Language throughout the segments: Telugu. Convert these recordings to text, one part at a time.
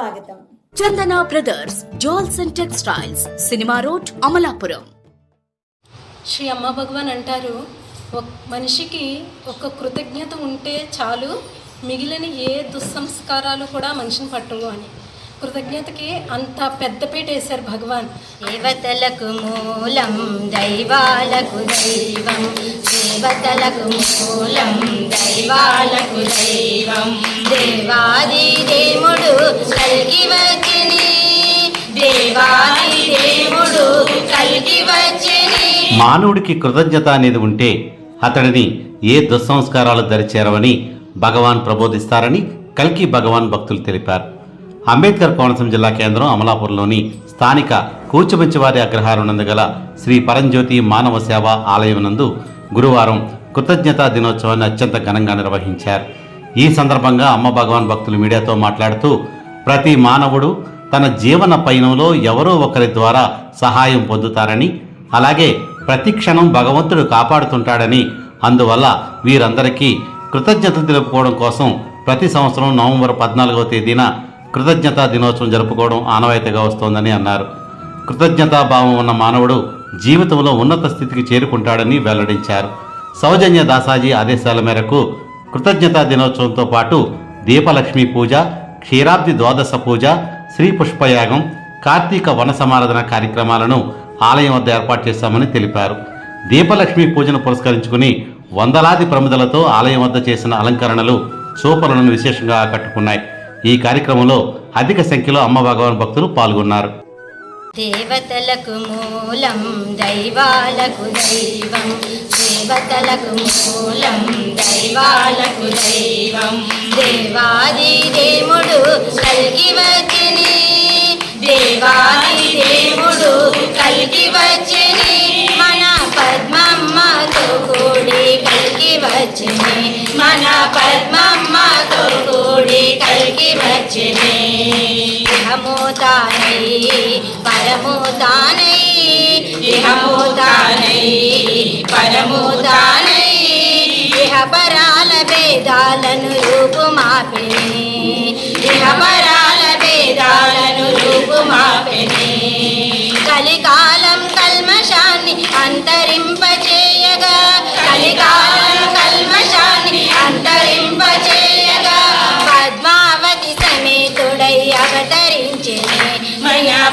స్వాగతం. Chandana brothers jewels and textiles cinema road Amalapuram. Sri Amma Bhagavan అంటారు ఒక మనిషికి ఒక కృతజ్ఞత ఉంటే చాలు మిగిలిన ఏ దుస్సంస్కారాలు కూడా మనిషిని పట్టవు అని. కృతజ్ఞతకి అంత పెద్దపీట వేశారు భగవాన్. దేవతలకు మూలం దైవాలకు దైవం. దేవతలకు మూలం దైవాలకు దైవం. దేవాది దేవుడు కలిగి వచ్చిని దేవాది దేవుడు కలిగి వచ్చిని. మానవుడికి కృతజ్ఞత అనేది ఉంటే అతడిని ఏ దుస్సంస్కారాలు దరిచేరవని భగవాన్ ప్రబోధిస్తారని కల్కి భగవాన్ భక్తులు తెలిపారు. అంబేద్కర్ కోనసీమ జిల్లా కేంద్రం అమలాపురంలోని స్థానిక కూచమంచివారి అగ్రహారం నందు గల శ్రీ పరంజ్యోతి మానవ సేవ ఆలయం నందు గురువారం కృతజ్ఞతా దినోత్సవాన్ని అత్యంత ఘనంగా నిర్వహించారు. ఈ సందర్భంగా అమ్మ భగవాన్ భక్తులు మీడియాతో మాట్లాడుతూ ప్రతి మానవుడు తన జీవన పయనంలో ఎవరో ఒకరి ద్వారా సహాయం పొందుతారని అలాగే ప్రతి క్షణం భగవంతుడు కాపాడుతుంటాడని అందువల్ల వీరందరికీ కృతజ్ఞత తెలుపుకోవడం కోసం ప్రతి సంవత్సరం నవంబర్ పద్నాలుగవ తేదీన కృతజ్ఞతా దినోత్సవం జరుపుకోవడం ఆనవాయితీగా వస్తోందని అన్నారు. కృతజ్ఞతా భావం ఉన్న మానవుడు జీవితంలో ఉన్నత స్థితికి చేరుకుంటాడని వెల్లడించారు. సౌజన్య దాసాజీ ఆదేశాల మేరకు కృతజ్ఞతా దినోత్సవంతో పాటు దీపలక్ష్మి పూజ క్షీరాబ్ది ద్వాదశ పూజ శ్రీ పుష్పయాగం కార్తీక వన సమారాధన కార్యక్రమాలను ఆలయం వద్ద ఏర్పాటు చేశామని తెలిపారు. దీపలక్ష్మి పూజను పురస్కరించుకుని వందలాది ప్రమిదలతో ఆలయం వద్ద చేసిన అలంకరణలు చూపరులను విశేషంగా ఆకట్టుకున్నాయి. ఈ కార్యక్రమంలో అధిక సంఖ్యలో అమ్మ భగవాన్ భక్తులు పాల్గొన్నారు. దేవతలకు మూలం దైవాలకు దైవం. దేవతలకు మూలం దైవాలకు దైవం. దేవాది దేవుడు కలిగి వచ్చిని దేవాది దేవుడు కలిగి వచ్చిని మన పద్మమ్మతో కూడి కలిగి వచ్చిని మన పద్మమ్మతో కూడి కలిగి వచ్చిని ఇహమోతానై పరమోతానై ఇహమోతానై పరమోతానై ఇహ పరాల భేదాలను రూపుమాపిని ఇహ పరాల భేదాలను రూపుమాపిని. కలికాలం కల్మషాన్ని అంతరింప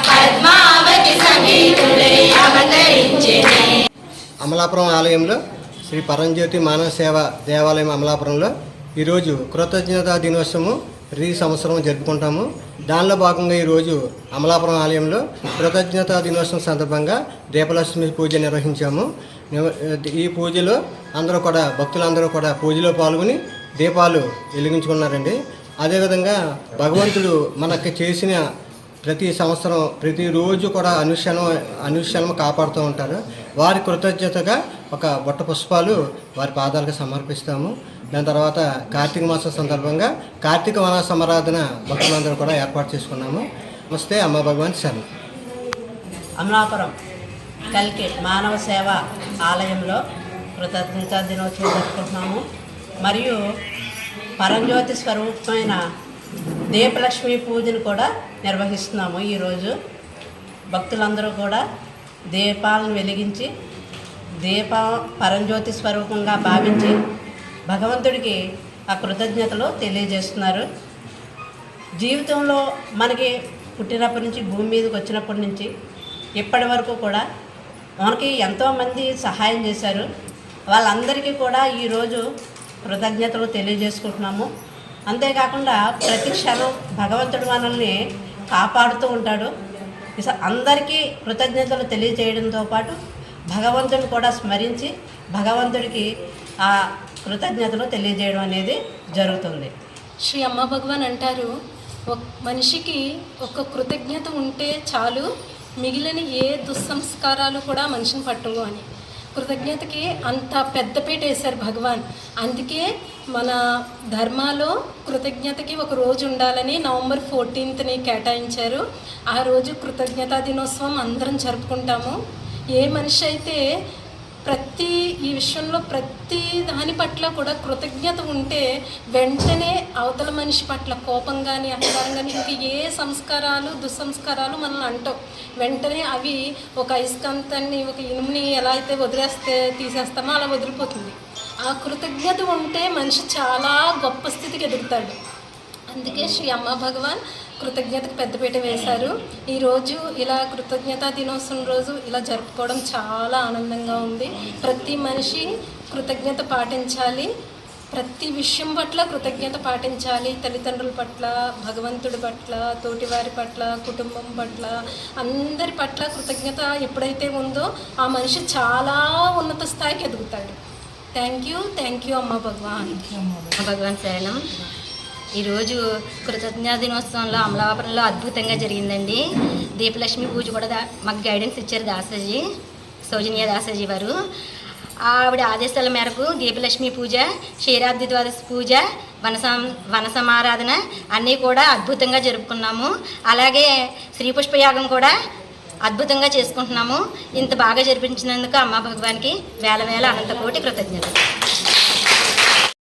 పద్మావతి అమలాపురం ఆలయంలో శ్రీ పరంజ్యోతి మానవ సేవ దేవాలయం అమలాపురంలో ఈరోజు కృతజ్ఞతా దినోత్సవము ప్రతి సంవత్సరం జరుపుకుంటాము. దానిలో భాగంగా ఈరోజు అమలాపురం ఆలయంలో కృతజ్ఞతా దినోత్సవం సందర్భంగా దీపలక్ష్మి పూజ నిర్వహించాము. ఈ పూజలో అందరూ కూడా భక్తులందరూ కూడా పూజలో పాల్గొని దీపాలు వెలిగించుకున్నారండి. అదేవిధంగా భగవంతుడు మనకి చేసిన ప్రతి సంవత్సరం ప్రతిరోజు కూడా అనుక్షణం అనుక్షణం కాపాడుతూ ఉంటారు. వారి కృతజ్ఞతగా ఒక బుట్ట పుష్పాలు వారి పాదాలకు సమర్పిస్తాము. దాని తర్వాత కార్తీక మాసం సందర్భంగా కార్తీక వన సమారాధన భక్తులందరూ కూడా ఏర్పాటు చేసుకున్నాము. నమస్తే అమ్మ భగవాన్ శర్మ అమలాపురం కల్కి మానవ సేవ ఆలయంలో కృతజ్ఞతా దినోత్సవం జరుపుకుంటున్నాము. మరియు పరంజ్యోతి స్వరూపమైన దీపలక్ష్మి పూజను కూడా నిర్వహిస్తున్నాము ఈరోజు భక్తులందరూ కూడా దీపాలను వెలిగించి దీప పరంజ్యోతి స్వరూపంగా భావించి భగవంతుడికి ఆ కృతజ్ఞతలు తెలియజేస్తున్నారు. జీవితంలో మనకి పుట్టినప్పటి నుంచి భూమి మీదకి వచ్చినప్పటి నుంచి ఇప్పటి వరకు కూడా మనకి ఎంతోమంది సహాయం చేశారు. వాళ్ళందరికీ కూడా ఈరోజు కృతజ్ఞతలు తెలియజేసుకుంటున్నాము. అంతేకాకుండా ప్రతి క్షణం భగవంతుడు మనల్ని కాపాడుతూ ఉంటాడు. అందరికీ కృతజ్ఞతలు తెలియజేయడంతో పాటు భగవంతుని కూడా స్మరించి భగవంతుడికి ఆ కృతజ్ఞతలు తెలియజేయడం అనేది జరుగుతుంది. శ్రీ అమ్మ భగవాన్ అంటారు ఒక మనిషికి ఒక కృతజ్ఞత ఉంటే చాలు మిగిలిన ఏ దుస్సంస్కారాలు కూడా మనిషిని పట్టవు అని. కృతజ్ఞతకి అంత పెద్దపీట వేశారు భగవాన్. అందుకే మన ధర్మాలో కృతజ్ఞతకి ఒక రోజు ఉండాలని నవంబర్ ఫోర్టీన్త్ని కేటాయించారు. ఆ రోజు కృతజ్ఞతా దినోత్సవం అందరం జరుపుకుంటాము. ఏ మనిషి అయితే ప్రతి ఈ విషయంలో ప్రతి దాని పట్ల కూడా కృతజ్ఞత ఉంటే వెంటనే అవతల మనిషి పట్ల కోపం కానీ అహంకారం కానీ ఇంక ఏ సంస్కారాలు దుస్సంస్కారాలు మనల్ని అంటాం వెంటనే అవి ఒక అయస్కాంతాన్ని ఒక ఇనుముని ఎలా అయితే వదిలేస్తే తీసేస్తామో అలా వదిలిపోతుంది. ఆ కృతజ్ఞత ఉంటే మనిషి చాలా గొప్ప స్థితికి ఎదుగుతాడు. అందుకే శ్రీ అమ్మ భగవాన్ కృతజ్ఞతకు పెద్దపీట వేశారు. ఈరోజు ఇలా కృతజ్ఞతా దినోత్సవం రోజు ఇలా జరుపుకోవడం చాలా ఆనందంగా ఉంది. ప్రతి మనిషి కృతజ్ఞత పాటించాలి. ప్రతి విషయం పట్ల కృతజ్ఞత పాటించాలి. తల్లిదండ్రుల పట్ల భగవంతుడి పట్ల తోటివారి పట్ల కుటుంబం పట్ల అందరి పట్ల కృతజ్ఞత ఎప్పుడైతే ఉందో ఆ మనిషి చాలా ఉన్నత స్థాయికి ఎదుగుతాడు. Thank you thank you Amma Bhagavan. Bhagavan శరణం. ఈరోజు కృతజ్ఞ దినోత్సవంలో అమలాపురంలో అద్భుతంగా జరిగిందండి. దీపలక్ష్మి పూజ కూడా మాకు గైడెన్స్ ఇచ్చారు దాసాజీ సౌజన్య దాసాజీ వారు. ఆవిడ ఆదేశాల మేరకు దీపలక్ష్మి పూజ క్షీరాబ్ది ద్వాదశి పూజ వనసం వనసమారాధన అన్నీ కూడా అద్భుతంగా జరుపుకున్నాము. అలాగే శ్రీ పుష్పయాగం కూడా అద్భుతంగా చేసుకుంటున్నాము. ఇంత బాగా జరిపించినందుకు అమ్మ భగవానికి వేల వేల అనంత కోటి కృతజ్ఞతలు.